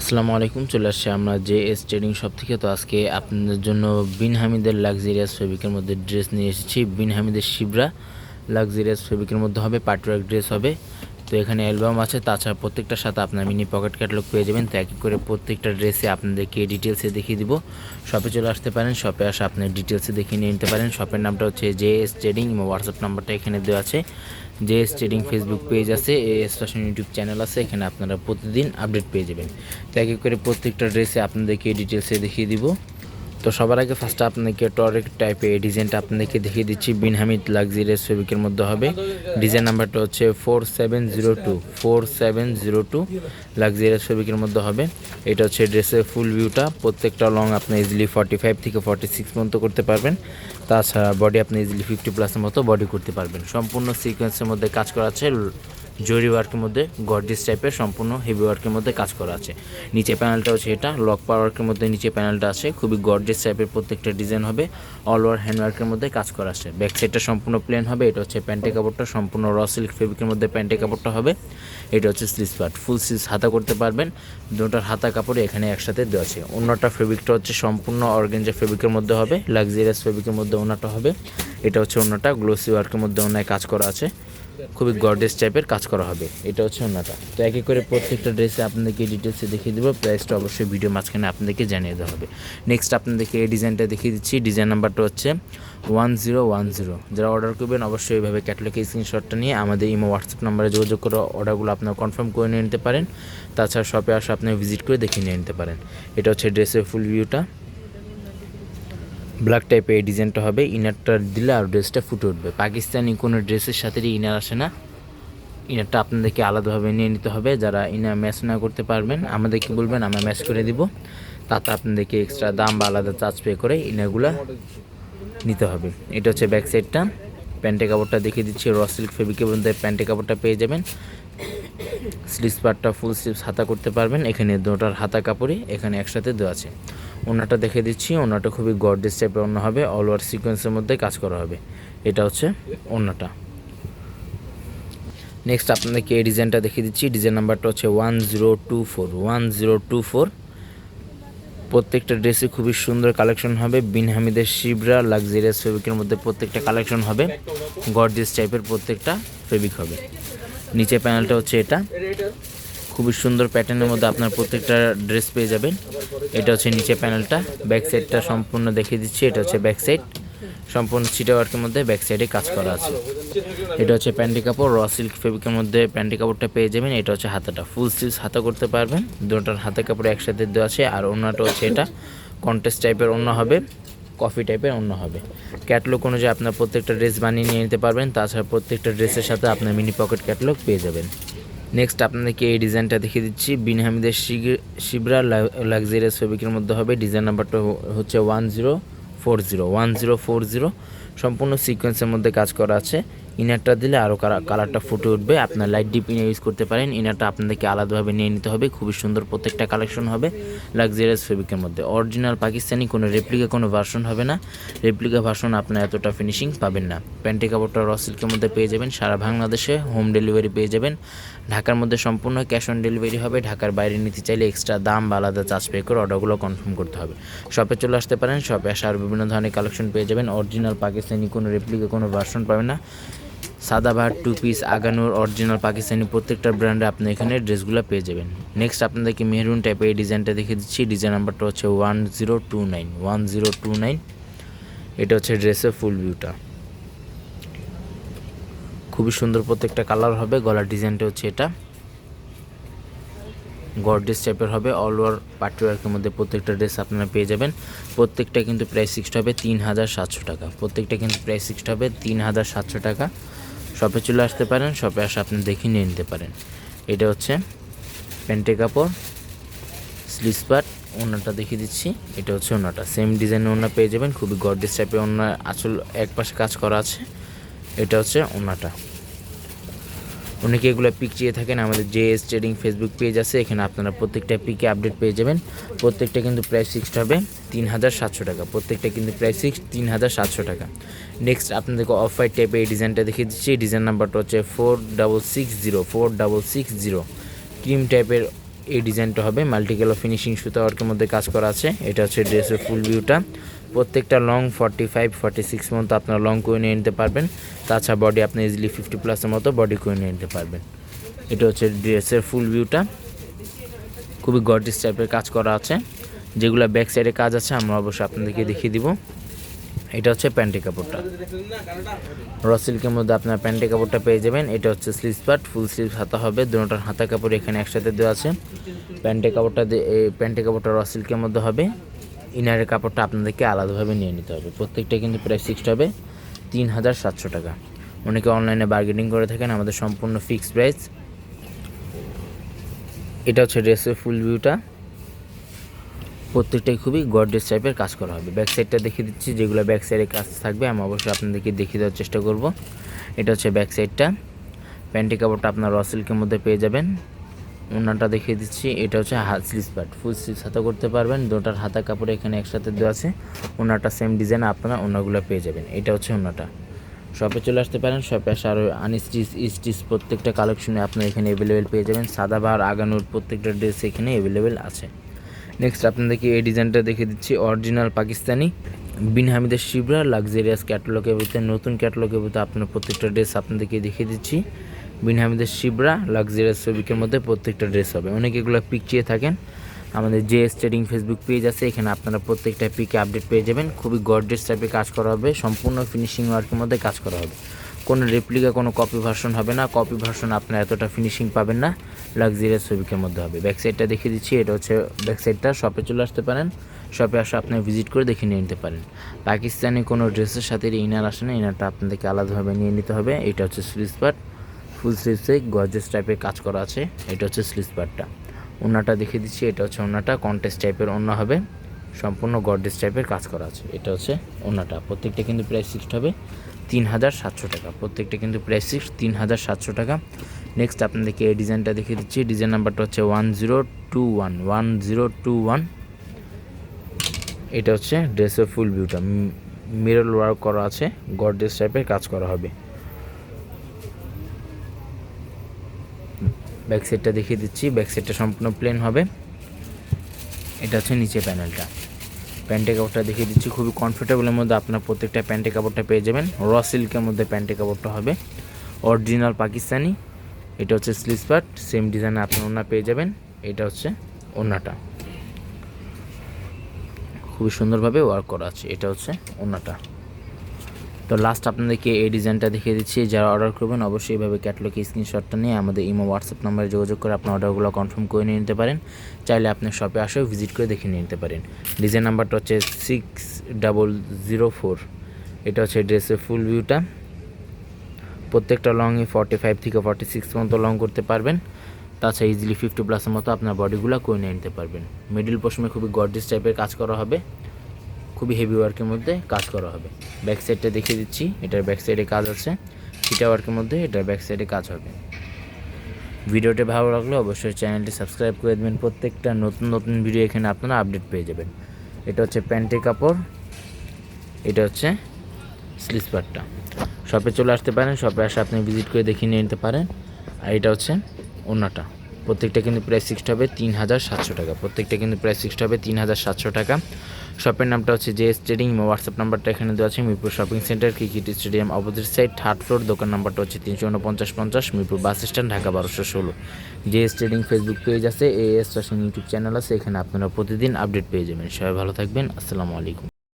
আসসালামু আলাইকুম, চলে আসছে আমরা জে এস ট্রেডিং শপ থেকে। তো আজকে আপনাদের জন্য বিন হামিদের লাক্সারিয়াস ফেব্রিকের মধ্যে ড্রেস নিয়ে এসেছি। বিন হামিদের শিবরা লাক্সারিয়াস ফেব্রিকের মধ্যে হবে পাটওয়ার্ক ড্রেস হবে। তো এখানে অ্যালবাম আছে, তাছাড়া প্রত্যেকটার সাথে আপনার মিনি পকেট ক্যাটালগ পেয়ে যাবেন। তো এক করে প্রত্যেকটা ড্রেসে আপনাদেরকে ডিটেলসে দেখিয়ে দিব। শপে চলে আসতে পারেন শপে আসে আপনি ডিটেলসে দেখিয়ে নিয়ে নিতে পারেন। শপের নামটা হচ্ছে জে এস ট্রেডিং এবং হোয়াটসঅ্যাপ নাম্বারটা এখানে দেওয়া আছে। J S trading Facebook page আছে এস ফ্যাশন ইউটিউব চ্যানেল আছে, এখানে আপনারা প্রতিদিন আপডেট পেয়ে যাবেন। তো এক এক করে প্রত্যেকটা ড্রেসে আপনাদেরকে ডিটেলসে দেখিয়ে দিব। তো সবার আগে ফার্স্টে আপনাকে টরেক টাইপের এই ডিজাইনটা আপনাদেরকে দেখিয়ে দিচ্ছি বিনহামিদ লাক্সারিয়াস ফেব্রিকের মধ্যে হবে। ডিজাইন নাম্বারটা হচ্ছে four seven zero two four seven zero two luxurious ফেব্রিকের মধ্যে হবে। এটা হচ্ছে ড্রেসের ফুল ভিউটা প্রত্যেকটা লং আপনি ইজিলি ফর্টি ফাইভ থেকে ফর্টি সিক্স পর্যন্ত করতে পারবেন। তাছাড়া বডি আপনি ইজিলি ফিফটি প্লাসের মতো বডি করতে পারবেন। সম্পূর্ণ সিকোয়েন্সের মধ্যে কাজ করা আছে জরি ওয়ার্কের মধ্যে গর্জিস টাইপের সম্পূর্ণ হেভি ওয়ার্কের মধ্যে কাজ করা আছে। নিচে প্যানেলটা হচ্ছে এটা লক পাওয়ার ওয়ার্কের মধ্যে নিচে প্যানেলটা আছে, খুবই গর্জিস টাইপের প্রত্যেকটা ডিজাইন হবে অল ওভার হ্যান্ড ওয়ার্কের মধ্যে কাজ করা আছে। ব্যাক সাইডটা সম্পূর্ণ প্লেন হবে, এটা হচ্ছে প্যান্টে কাপড়টা, সম্পূর্ণ র সিল্ক ফেব্রিকের মধ্যে প্যান্টে কাপড়টা হবে, এটা হচ্ছে স্লিস পার্ট ফুল স্লিস হাতা করতে পারবেন, দুটার হাতা কাপড়ে এখানে একসাথে দেওয়া আছে। অন্যটা ফেব্রিকটা হচ্ছে সম্পূর্ণ অর্গেঞ্জা ফেব্রিকের মধ্যে হবে লাক্সারিয়াস ফেব্রিকের মধ্যে ওনাটা হবে, এটা হচ্ছে অন্যটা গ্লোসি ওয়ার্কের মধ্যে ওনায় কাজ করা আছে। খুবই গর্ডেস টাইপের কাজ করা হবে। এটা হচ্ছে ওনাটা তো এক করে প্রত্যেকটা ড্রেসে আপনাদেরকে ডিটেলসে দেখিয়ে দেবো। প্রাইসটা অবশ্যই ভিডিও মাঝখানে আপনাদেরকে জানিয়ে দেওয়া হবে। নেক্সট আপনাদেরকে এই ডিজাইনটা দেখিয়ে দিচ্ছি। ডিজাইন নাম্বারটা হচ্ছে ওয়ান জিরো ওয়ান জিরো যারা অর্ডার করবেন, অবশ্যই এইভাবে ক্যাটালগে স্ক্রিনশটটা নিয়ে আমাদের ইমো হোয়াটসঅ্যাপ নাম্বারে যোগাযোগ করে অর্ডারগুলো আপনারা কনফার্ম করে নিয়ে নিতে পারেন। তাছাড়া শপে আসে আপনি ভিজিট করে দেখে নিয়ে নিতে পারেন। এটা হচ্ছে ড্রেসের ফুল ভিউটা ব্ল্যাক টাইপের এই ডিজাইনটা হবে ইনারটা দিলে আর ড্রেসটা ফুটে উঠবে। পাকিস্তানি কোনো ড্রেসের সাথে ইনার আসে না ইনারটা আপনাদেরকে আলাদাভাবে নিয়ে নিতে হবে। যারা ইনার ম্যাচ না করতে পারবেন, আমাদেরকে বলবেন, আমরা ম্যাচ করে দিব। তাতে আপনাদেরকে এক্সট্রা দাম বা আলাদা চার্জ পে করে ইনারগুলো নিতে হবে। এটা হচ্ছে ব্যাক সাইডটা প্যান্টে কাপড়টা দেখিয়ে দিচ্ছি র সিল্ক ফেব্রিকের মধ্যে প্যান্টে কাপড়টা পেয়ে যাবেন। স্লিভস পার্টটা ফুল স্লিভস হাতা করতে পারবেন। এখানে দুটার হাতা কাপড়ে এখানে একসাথে দেওয়া আছে। ওনাটা দেখে দিচ্ছি ওনাটা খুবই গর্ডেস টাইপের অন্য হবে অল ওভার সিকোয়েন্সের মধ্যে কাজ করা হবে। এটা হচ্ছে ওনাটা নেক্সট আপনাদেরকে এই ডিজাইনটা দেখিয়ে দিচ্ছি ডিজাইন নাম্বারটা হচ্ছে one zero two four one zero two four প্রত্যেকটা ড্রেসে খুবই সুন্দর কালেকশন হবে বিন হামিদের শিবরা লাক্সারিয়াস ফেব্রিকের মধ্যে প্রত্যেকটা কালেকশন হবে গর্জিয়াস টাইপের প্রত্যেকটা ফেব্রিক হবে। নিচে প্যানেলটা হচ্ছে এটা। খুবই সুন্দর প্যাটার্নের মধ্যে আপনার প্রত্যেকটা ড্রেস পেয়ে যাবেন। এটা হচ্ছে নিচে প্যানেলটা ব্যাক সাইডটা সম্পূর্ণ দেখিয়ে দিচ্ছি, এটা হচ্ছে ব্যাক সাইড সম্পূর্ণ সিটা ওয়ার্কের মধ্যে ব্যাক সাইডে কাজ করা আছে। এটা হচ্ছে প্যান্টি কাপড় র সিল্ক ফেব্রিকের মধ্যে প্যান্টি কাপড়টা পেয়ে যাবেন, এটা হচ্ছে হাতাটা। ফুল স্লিভস হাতা করতে পারবেন, দুটার হাতে কাপড় একসাথে দেওয়া আছে, আর অন্যটা হচ্ছে এটা। কন্টেস্ট টাইপের অন্য হবে কফি টাইপের অন্য হবে। ক্যাটলগ অনুযায়ী আপনার প্রত্যেকটা ড্রেস বানিয়ে নিয়ে নিতে পারবেন, তাছাড়া প্রত্যেকটা ড্রেসের সাথে আপনার মিনি পকেট ক্যাটলগ পেয়ে যাবেন। নেক্সট আপনাদেরকে এই ডিজাইনটা দেখিয়ে দিচ্ছি। বিন হামিদের শিবরা লাক্সারিয়াস ফেব্রিকের মধ্যে হবে। ডিজাইন নাম্বারটা হচ্ছে one zero four zero one zero four zero সম্পূর্ণ সিকোয়েন্সের মধ্যে কাজ করা আছে। ইনারটা দিলে আরও কালারটা ফুটে উঠবে। আপনার লাইট ডিপ ইনার ইউজ করতে পারেন। ইনারটা আপনাদেরকে আলাদাভাবে নিয়ে নিতে হবে। খুবই সুন্দর প্রত্যেকটা কালেকশন হবে লাক্সারিয়াস ফেব্রিকের মধ্যে। অরিজিনাল পাকিস্তানি কোনো রেপ্লিকা কোনো ভার্সন হবে না। রেপ্লিকা ভার্সন আপনার এতটা ফিনিশিং পাবেন না। প্যান্টি কাপড়টা র সিল্কের মধ্যে পেয়ে যাবেন। সারা বাংলাদেশে হোম ডেলিভারি পেয়ে যাবেন। ঢাকার মধ্যে সম্পূর্ণ ক্যাশ অন ডেলিভারি হবে। ঢাকার বাইরে নিতে চাইলে এক্সট্রা দাম বা আলাদা চার্জ পে করে অর্ডারগুলো কনফার্ম করতে হবে। শপে চলে আসতে পারেন। শপে আসে আর বিভিন্ন ধরনের কালেকশন পেয়ে যাবেন। অরিজিনাল পাকিস্তানি কোনো রেপ্লিকা কোনো ভার্সন পাবেন না। সাদাবাহার টু পিস আগানোর অরিজিনাল পাকিস্তানি প্রত্যেকটা ব্র্যান্ডে আপনি এখানে ড্রেসগুলো পেয়ে যাবেন। নেক্সট আপনাদেরকে মেহরুন টাইপের এই ডিজাইনটা দেখে দিচ্ছি। ডিজাইন নাম্বারটা হচ্ছে one zero two nine one zero two nine এটা হচ্ছে ড্রেসের ফুল ভিউটা খুবই সুন্দর প্রত্যেকটা কালার হবে। গলার ডিজাইনটা হচ্ছে এটা। গর্ডেস টাইপের হবে অল ওভার পার্টি ওয়ার্কের মধ্যে প্রত্যেকটা ড্রেস আপনারা পেয়ে যাবেন। প্রত্যেকটা কিন্তু প্রাইস ফিক্সড হবে তিন হাজার সাতশো টাকা। প্রত্যেকটা কিন্তু প্রাইস ফিক্সড হবে তিন হাজার সাতশো টাকা। শপে চলে আসতে পারেন শপে আসে আপনি দেখে নিয়ে নিতে পারেন। এটা হচ্ছে প্যান্টে কাপড় স্লিভস পার্ট ওনাটা দেখিয়ে দিচ্ছি। এটা হচ্ছে ওনাটা। সেম ডিজাইনের ওনা পেয়ে যাবেন, খুবই গর্ডেস টাইপের ওনা আসল এক পাশে কাজ করা আছে। এটা হচ্ছে ওনাটা। অনেকে এগুলো পিক চেয়ে থাকেন, আমাদের J S trading Facebook page আছে, এখানে আপনারা প্রত্যেকটা পিকে আপডেট পেয়ে যাবেন। প্রত্যেকটা কিন্তু প্রাইস ফিক্সড হবে তিন হাজার সাতশো টাকা। প্রত্যেকটা কিন্তু প্রাইস ফিক্সড তিন হাজার সাতশো টাকা। নেক্সট আপনাদেরকে অফ হোয়াইট টাইপের এই ডিজাইনটা দেখিয়ে দিচ্ছি। এই ডিজাইন নাম্বারটা হচ্ছে four double six zero four double six zero cream টাইপের এই ডিজাইনটা হবে। মাল্টি কালার ফিনিশিং সুতা ওয়ার্কের মধ্যে কাজ করা আছে। এটা হচ্ছে ড্রেসের ফুল ভিউটা প্রত্যেকটা long forty five forty six মতো আপনারা লং করে নিয়ে নিতে পারবেন। তাছাড়া বডি আপনি ইজিলি ফিফটি প্লাসের মতো বডি করে নিয়ে নিতে পারবেন। এটা হচ্ছে ড্রেসের ফুল ভিউটা খুবই গর্জিস টাইপের কাজ করা আছে। যেগুলো ব্যাক সাইডে কাজ আছে, আমরা অবশ্যই আপনাদেরকে দেখিয়ে দিব। এটা হচ্ছে প্যান্টি কাপড়টা। র সিল্কের মধ্যে আপনার প্যান্টি কাপড়টা পেয়ে যাবেন। এটা হচ্ছে স্লিভস পার্ট ফুল স্লিভস হাতা হবে। দুটোটার হাতা কাপড় এখানে একসাথে দেওয়া আছে। প্যান্টি কাপড়টা প্যান্টি কাপড়টা র সিল্কের মধ্যে হবে। ইনারের কাপড়টা আপনাদেরকে আলাদাভাবে নিয়ে নিতে হবে। প্রত্যেকটা কিন্তু প্রাইস ফিক্সড হবে, তিন হাজার সাতশো টাকা। অনেকে অনলাইনে বার্গেনিং করে থাকেন, আমাদের সম্পূর্ণ ফিক্সড প্রাইস এটা হচ্ছে ড্রেসের ফুল ভিউটা প্রত্যেকটাই খুবই গর্ডেস টাইপের কাজ করা হবে। ব্যাক সাইডটা দেখিয়ে দিচ্ছি, যেগুলো ব্যাক সাইডে কাজ থাকবে, আমি অবশ্যই আপনাদেরকে দেখিয়ে দেওয়ার চেষ্টা করব। এটা হচ্ছে ব্যাক সাইডটা প্যান্টি কাপড়টা আপনার র সিল্কের মধ্যে পেয়ে যাবেন। ওনাটা দেখিয়ে দিচ্ছি। এটা হচ্ছে হাত স্লিভস পার্ট ফুল স্লিভস হাতা করতে পারবেন। দুটার হাতা কাপড় এখানে একসাথে দেওয়া আছে। ওনাটা সেম ডিজাইন আপনারা ওনাগুলো পেয়ে যাবেন। এটা হচ্ছে ওনাটা। শপে চলে আসতে পারেন। শপে আসে আরও আনস্টিচ স্টিচ প্রত্যেকটা কালেকশনে আপনার এখানে অ্যাভেলেবেল পেয়ে যাবেন। সাদা বার আগানোর প্রত্যেকটা ড্রেস এখানে অ্যাভেলেবেল আছে। নেক্সট আপনাদেরকে এই ডিজাইনটা দেখে দিচ্ছি। অরিজিনাল পাকিস্তানি বিন হামিদের শিবরা লাক্সারিয়াস ক্যাটালগের ভিতরে, নতুন ক্যাটালগের ভিতরে আপনার প্রত্যেকটা ড্রেস আপনাদেরকে দেখিয়ে দিচ্ছি। বিন হামিদের শিবরা লাক্সারিয়াস ফেব্রিকের মধ্যে প্রত্যেকটা ড্রেস হবে। অনেকে এগুলো পিক চেয়ে থাকেন। আমাদের যে স্টেডিং ফেসবুক পেজ আছে, এখানে আপনারা প্রত্যেকটা পিকে আপডেট পেয়ে যাবেন। খুবই গর্জেস টাইপের কাজ করা হবে, সম্পূর্ণ ফিনিশিং ওয়ার্কের মধ্যে কাজ করা হবে। কোনো রেপ্লিকা কোনো কপি ভার্সন হবে না। কপি ভার্সন আপনার এতটা ফিনিশিং পাবেন না, লাক্সারিয়াস ফেব্রিকের মধ্যে হবে। ব্যাক সাইডটা দেখিয়ে দিচ্ছি, এটা হচ্ছে ব্যাক সাইডটা শপে চলে আসতে পারেন। শপে আসে আপনি ভিজিট করে দেখে নিয়ে নিতে পারেন। পাকিস্তানি কোনো ড্রেসের সাথে ইনার আসে না ইনারটা আপনাদেরকে আলাদাভাবে নিয়ে নিতে হবে। এটা হচ্ছে স্লিভস পার্ট ফুল স্লিভসে গর্জেস টাইপের কাজ করা আছে। এটা হচ্ছে স্লিভস পার্টটা। ওনাটা দেখিয়ে দিচ্ছি, এটা হচ্ছে ওনাটা কন্টেস্ট টাইপের ওনা হবে। সম্পূর্ণ গর্জেস টাইপের কাজ করা আছে। এটা হচ্ছে ওনাটা প্রত্যেকটা কিন্তু প্রাইস ফিক্সড হবে তিন হাজার সাতশো টাকা। প্রত্যেকটা কিন্তু প্রাইস ফিক্সড তিন হাজার সাতশো টাকা। নেক্সট আপনাদেরকে এই ডিজাইনটা দেখিয়ে দিচ্ছি। ডিজাইন নাম্বারটা হচ্ছে one zero two one. One zero two one. এটা হচ্ছে ড্রেসের ফুল ভিউটা। মিরর ওয়ার্ক করা আছে। গর্জেস টাইপের কাজ করা হবে। ব্যাক সাইডটা দেখিয়ে দিচ্ছি। ব্যাক সাইডটা সম্পূর্ণ প্লেন হবে। এটা হচ্ছে নিচে প্যানেলটা প্যান্টে কাপড়টা দেখিয়ে দিচ্ছি। খুবই কমফোর্টেবলের মধ্যে আপনার প্রত্যেকটা প্যান্টে কাপড়টা পেয়ে যাবেন। র সিল্কের মধ্যে প্যান্টে কাপড়টা হবে। অরিজিনাল পাকিস্তানি এটা হচ্ছে স্লিভস পার্ট সেম ডিজাইনে আপনার ওনা পেয়ে যাবেন। এটা হচ্ছে ওনাটা খুবই সুন্দরভাবে ওয়ার্ক করা আছে। এটা হচ্ছে ওনাটা তো লাস্ট আপনাদেরকে এই ডিজাইনটা দেখিয়ে দিচ্ছি, যারা অর্ডার করবেন অবশ্যই এইভাবে ক্যাটলগে স্ক্রিনশটটা নিয়ে আমাদের ইমো হোয়াটসঅ্যাপ নাম্বারে যোগাযোগ করে আপনার অর্ডারগুলো কনফার্ম করে নিয়ে নিতে পারেন। চাইলে আপনি শপে আসেও ভিজিট করে দেখে নিয়ে নিতে পারেন। ডিজাইন নাম্বারটা হচ্ছে সিক্স ডাবল জিরো ফোর এটা হচ্ছে ড্রেসের ফুল ভিউটা প্রত্যেকটা লংই ফর্টি ফাইভ থেকে ফর্টি সিক্স পর্যন্ত লং করতে পারবেন। তাছাড়া ইজিলি ফিফটি প্লাসের মতো আপনার বডিগুলো করে নিয়ে নিতে পারবেন। মিডিল পোর্শনে খুবই গর্জিস টাইপের কাজ করা হবে। খুবই হেভি ওয়ার্কের মধ্যে কাজ করা হবে। ব্যাক সাইডটা দেখিয়ে দিচ্ছি, এটার ব্যাক সাইডে কাজ আছে। ফিটা ওয়ার্কের মধ্যে এটার ব্যাক সাইডে কাজ হবে। ভিডিওটি ভালো লাগলে অবশ্যই চ্যানেলটি সাবস্ক্রাইব করে দেবেন। প্রত্যেকটা নতুন নতুন ভিডিও এখানে আপনারা আপডেট পেয়ে যাবেন। এটা হচ্ছে প্যান্টের কাপড়, এটা হচ্ছে স্লিস পার্টটা শপে চলে আসতে পারেন শপে আসে আপনি ভিজিট করে দেখিয়ে নিয়ে নিতে পারেন। আর এটা হচ্ছে ওনাটা প্রত্যেকটা কিন্তু প্রাইস ফিক্সড হবে, তিন হাজার সাতশো টাকা। প্রত্যেকটা কিন্তু প্রাইস ফিক্সড হবে, তিন হাজার সাতশো টাকা। শপের নামটা হচ্ছে জে ট্রেডিং হোয়াটসঅ্যাপ নাম্বারটা এখানে দেওয়া আছে, Mirpur shopping centre cricket stadium opposite side third floor দোকান নাম্বারটা হচ্ছে তিনশো উনপঞ্চাশ পঞ্চাশ, মিরপুর বাস স্ট্যান্ড ঢাকা বারোশো ষোলো। জে ট্রেডিং ফেসবুক পেজ আছে এ এস ইউটিউব চ্যানেল আছে, এখানে আপনারা প্রতিদিন আপডেট পেয়ে যাবেন। সবাই ভালো থাকবেন, আসসালামু আলাইকুম।